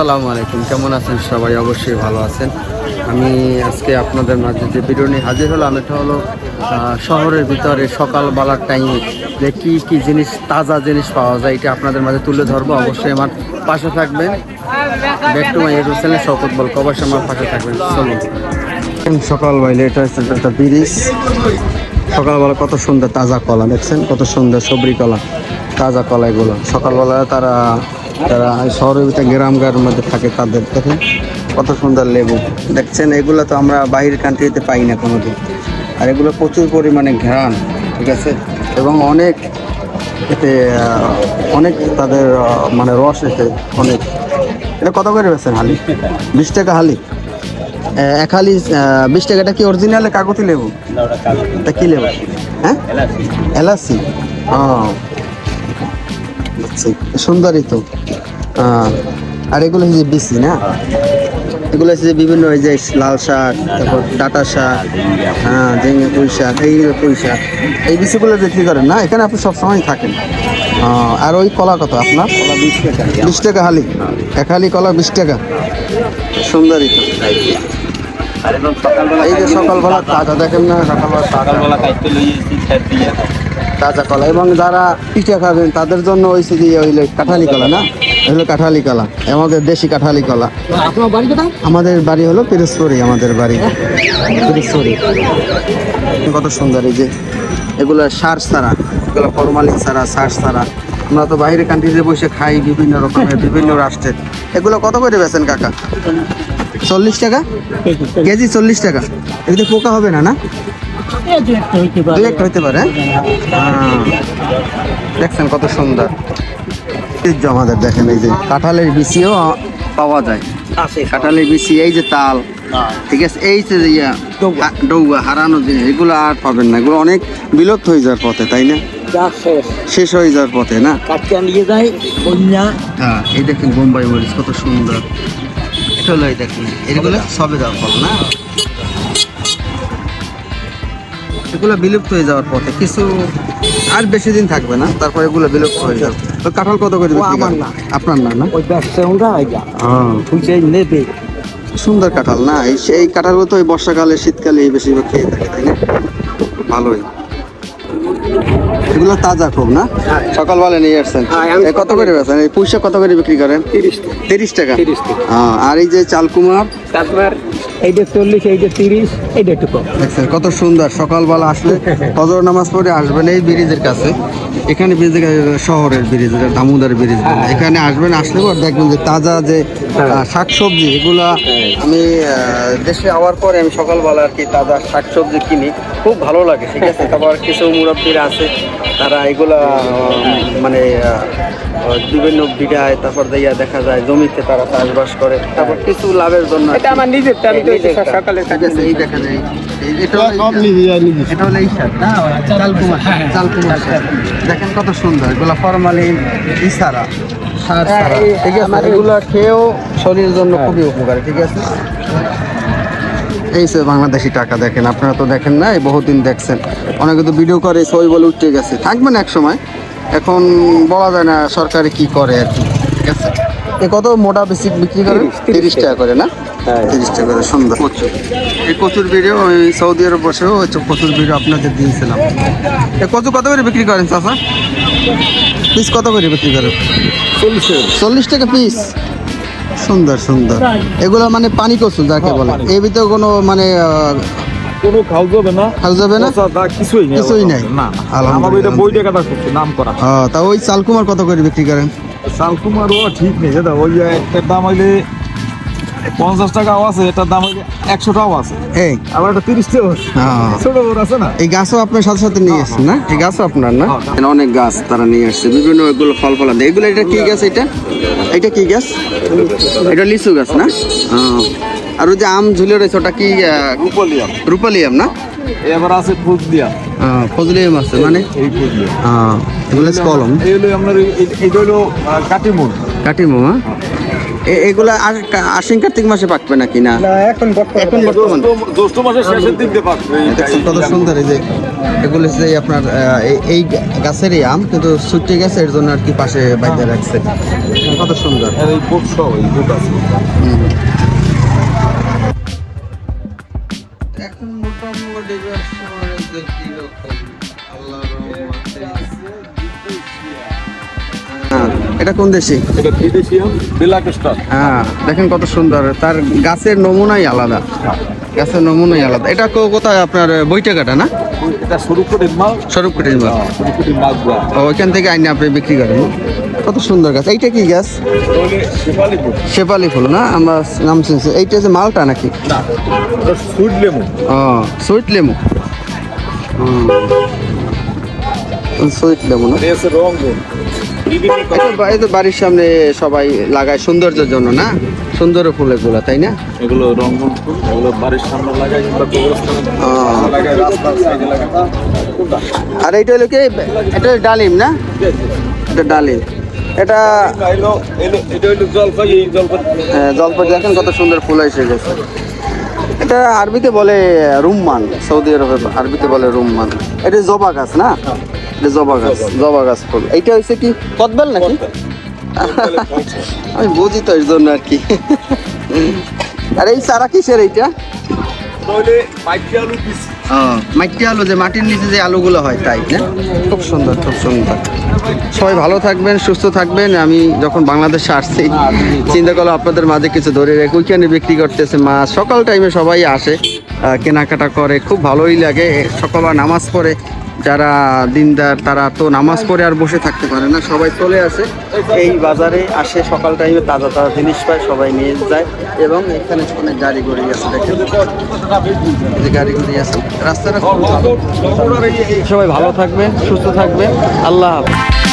আসসালামু আলাইকুম। কেমন আছেন সবাই? অবশ্যই ভালো আছেন। আমি আজকে আপনাদের মাঝে যে ভিডিও নিয়ে হাজির হলাম, এটা হলো শহরের ভিতরে সকালবেলার টাইমে যে কী কী জিনিস, তাজা জিনিস পাওয়া যায়, এটা আপনাদের মাঝে তুলে ধরবো। অবশ্যই আমার পাশে থাকবেন ব্যাক টু মাই শপথ বল অবশ্যই আমার পাশে থাকবেন। চলুন। সকাল বাইলে এটা হচ্ছে একটা ব্রিজ। সকালবেলা কত সুন্দর তাজা কলা, দেখছেন? কত সুন্দর সবরি কলা, তাজা কলা এগুলো সকালবেলা তারা তারা শহরের ভিতরে গ্রামগার মধ্যে থাকে তাদের দেখেন কত সুন্দর লেবু। দেখছেন এগুলো তো আমরা বাইরের কান্ট্রিতে পাই না কোনোদিন। আর এগুলো প্রচুর পরিমাণে ঘ্রাণ ঠিক আছে? এবং অনেক এতে অনেক তাদের মানে রস এতে অনেক। এটা কত করে বেছেন হালি? বিশ টাকা হালি। এক হালি বিশ টাকাটা কি অরিজিনাল কাগতি লেবু? তা কি লেবু? হ্যাঁ? এলাচি ও। সুন্দরই তো। আর এগুলো হচ্ছে বিসি না? এগুলো হচ্ছে বিভিন্ন ওই যে লাল শাক তারপর ডাটা শাক হ্যাঁ ঝিঙে পুঁই শাক এই পুঁই শাক। এই বিসিগুলো বিক্রি করেন না? এখানে আপনি সবসময় থাকেন। আর ওই কলা কত আপনার? বিশ টাকা। হালি। এক হালি কলা বিশ টাকা। সুন্দরই তো। এই যে সকালবেলা তাজা দেখেন না সকালবেলা সকালবেলা কাটতে লইয়েছি দিয়ে তাজা কলা। এবং যারা পিঠা খাবেন তাদের জন্য ওই যে ওই কাঁঠালি কলা না? হলো কাঁঠালি কলা আমাদের দেশি কাঁঠালি কলা। আপনার বাড়ি কোথায়? আমাদের বাড়ি হলো পিরোজপুরি আমাদের বাড়ি। পিরোজপুরি কত সুন্দর এই যে এগুলো সার ছাড়া এগুলো ফরমালিন ছাড়া সার ছাড়া। আমরা তো বাইরে কান্ট্রিতে বসে খাই বিভিন্ন রকমের বিভিন্ন রাষ্ট্রের। এগুলো কত করে বেছেন কাকা? চল্লিশ টাকা? কেজি চল্লিশ টাকা। এগুলো পোকা হবে না না? দুই একটা হইতে পারে। হ্যাঁ? দেখছেন কত সুন্দর। আমাদের দেখেন এই যে কাঁঠালের বিচিও পাওয়া যায়। কাঁঠালের বিচি এই যে তাল ঠিক আছে? এই যে ইয়া ডৌয়া। হারানো জিনিস এগুলো আর পাবেন না। এগুলো অনেক বিলুপ্ত হয়ে যাওয়ার পথে তাই না? শেষ। হয়ে যাওয়ার পথে না? নিয়ে যায় বন্যা। হ্যাঁ এই দেখেন বোম্বাই মরিচ কত সুন্দর। এটা হলো এই দেখেন এগুলো সবে যাওয়ার ফল না? এগুলো বিলুপ্ত হয়ে যাওয়ার পথে। কিছু আর বেশি দিন থাকবে না তারপর এগুলো বিলুপ্ত হয়ে যাবে। তো কাঁঠাল কত করে বিক্রি আমার না। আপনার না না? ওই ব্যবসা ওরা যা হ্যাঁ বুঝে নেবে। সুন্দর কাঁঠাল না? এই সেই কাঁঠালগুলো তো ওই বর্ষাকালে শীতকালে এই বেশিরভাগ খেয়ে থাকে তাই না? ভালোই। এগুলো তাজা খুব না? সকালবেলা নিয়ে আসছেন। হ্যাঁ, কত করে বেছেন এই পুঁইশাক কত করে বিক্রি করেন? তিরিশ টাকা। তিরিশ টাকা। হ্যাঁ, আর এই যে চালকুমার? তারপর এইটা চল্লিশ এইটা তিরিশ এইটা একটু কম। দেখছেন কত সুন্দর সকালবেলা আসলে ফজর নামাজ পড়ে আসবেন এই ব্রিজের কাছে। এখানে ব্রিজ শহরের ব্রিজ দামোদর ব্রিজ বলে। এখানে আসবেন আসলে পর দেখবেন যে তাজা যে আহ, শাকসবজি এগুলা আমি দেশে আওয়ার পরে আমি সকালবেলা আর কি তাজা শাকসবজি কিনি। খুব ভালো লাগে ঠিক আছে? তারপর কিছু মুরব্বীরা আছে তারা এগুলা মানে বিভিন্ন বিঘায় তারপর দিয়া দেখা যায় জমিতে তারা চাষবাস করে। তারপর কিছু লাভের জন্য এটা আমার নিজের আমি তো সকালে এই দেখেন এই- এই- এটা হলো শাক না? চালকুমার চালকুমার শাক দেখেন কত সুন্দর এগুলো ফরমালিন ইসারা সার ছাড়া। ঠিক আছে এগুলো খেয়েও শরীরের জন্য খুবই উপকারী ঠিক আছে? এই সে বাংলাদেশি টাকা দেখেন আপনারা তো দেখেন না বহুদিন দেখছেন। অনেকে তো ভিডিও করে সই বলে উঠে গেছে। থাকবেন এক সময় এখন বলা যায় না সরকারে কি করে আর কি। ঠিক আছে? এ কত মোটা বেশি বিক্রি করে? তিরিশ টাকা করে না? তিরিশ টাকা করে সুন্দর। কচুর এই কচুর ভিডিও আমি সৌদি আরব বসেও হচ্ছে কচুর ভিডিও আপনাদের দিয়েছিলাম। এ কচু কত করে বিক্রি করেন চাষা পিস কত করে বিক্রি করেন? চল্লিশ চল্লিশ টাকা পিস। সুন্দর সুন্দর। এগুলো মানে পানি কচু যাকে বলে। এর ভিতরে কোনো মানে কোনো খাও যাবে না খাওয়া যাবে না কিছুই নেই কিছুই নাই। না। আমার ওইটা বই টাকা করছে নাম করা ও, তা ওই চালকুমার কত করে বিক্রি করেন শালকুমারও ঠিক নেই দাদা ওই একটা দাম হইলে পঞ্চাশ টাকাও আছে এটার দাম টাকাও আছে। এই। আবার একটা তিরিশ টাকাও আছে। হ্যাঁ। ছোট বড় আছে না? এই গাছও আপনার সাথে সাথে নিয়ে আসছেন না? এই গাছও আপনার না? হ্যাঁ। অনেক গাছ তারা নিয়ে আসছে বিভিন্ন এগুলো ফল ফলান এগুলো এটা কি গাছ এটা? এটা কি গাছ? এটা লিচু গাছ না। আর ওই যে আম ঝুলে রয়েছে ওটা কি আহ, রূপলিয়া রূপালি না? এবার আছে ফুল দিয়া ফজলি আম আছে মানে? এগুলো কলম। এই আপনার এইটা হলো কাটিমুন কাটিমো হ্যাঁ? এ- এগুলা আর- আশ্বিন কার্তিক মাসে পাকবে নাকি না? না এখন এখন বর্তমান? জ্যৈষ্ঠ মাসের শেষের দিক দিয়ে পাকবে দেখছেন কত সুন্দর এই যে এগুলো যে আপনার এই- এই গাছেরই আম কিন্তু ছুটে গেছে এর জন্য আর কি পাশে বাইরে রাখছে। কত সুন্দর। এই সহ এই বুক আছে। এটা কোন দেশি? এটা বিদেশি স্টার। হ্যাঁ দেখেন কত সুন্দর। তার গাছের নমুনাই আলাদা। গাছের নমুনাই আলাদা। এটা কোথায় আপনার বইটা কাটা না? এটা শুরু করে মাল। স্বরূপ কুটির মাছ শুরু করে ও, ওইখান থেকে আইনে আপনি বিক্রি করেন কত সুন্দর গাছ। এইটা কি গাছ? শেফালি ফুল। শেপালি ফুল না? আমরা নাম শুনছি। এইটা যে মালটা নাকি? না সুইট লেমন। ও সুইট লেমু সুইট লেমু না এসে এই তো বাড়ির সামনে সবাই লাগায় সৌন্দর্যের জন্য না? সুন্দর ফুল এগুলো তাই না? এগুলো ফুল বাড়ির সামনে কোনটা আর এইটা হলো কি? এটা ডালিম না? এটা ডালিম। এটা হলো জলপাই দেখেন কত সুন্দর ফুল এসে গেছে। এটা আরবিতে বলে রুম্মান সৌদি আরবে আরবিতে বলে রুম্মান। এটা জবা গাছ না? জবা গাছ জবা গাছ। ফুল। এইটা হচ্ছে কি কদবেল নাকি? আমি বুঝি তো এর জন্য আর কি। আর এই চারা কিসের এইটা? মাটি আলু যে মাটির নিচে যে আলুগুলো হয় তাই না? খুব সুন্দর খুব সুন্দর। সবাই ভালো থাকবেন সুস্থ থাকবেন। আমি যখন বাংলাদেশে আসছি চিন্তা করল আপনাদের মাঝে কিছু ধরে রেখে ওইখানে বিক্রি করতেছে মাছ সকাল টাইমে সবাই আসে কেনাকাটা করে খুব ভালোই লাগে। সকালবেলা নামাজ পড়ে যারা দিনদার, তারা তো নামাজ পড়ে আর বসে থাকতে পারে না, সবাই চলে আসে। এই বাজারে আসে, সকাল টাইমে তাজা তাজা জিনিস পায়, সবাই নিয়ে যায়। এবং এখানে অনেক গাড়ি গড়ি আছে, দেখেন। যে গাড়ি গড়ি আছে, রাস্তাটা সবাই ভালো থাকবেন, সুস্থ থাকবেন। আল্লাহ হাফেজ।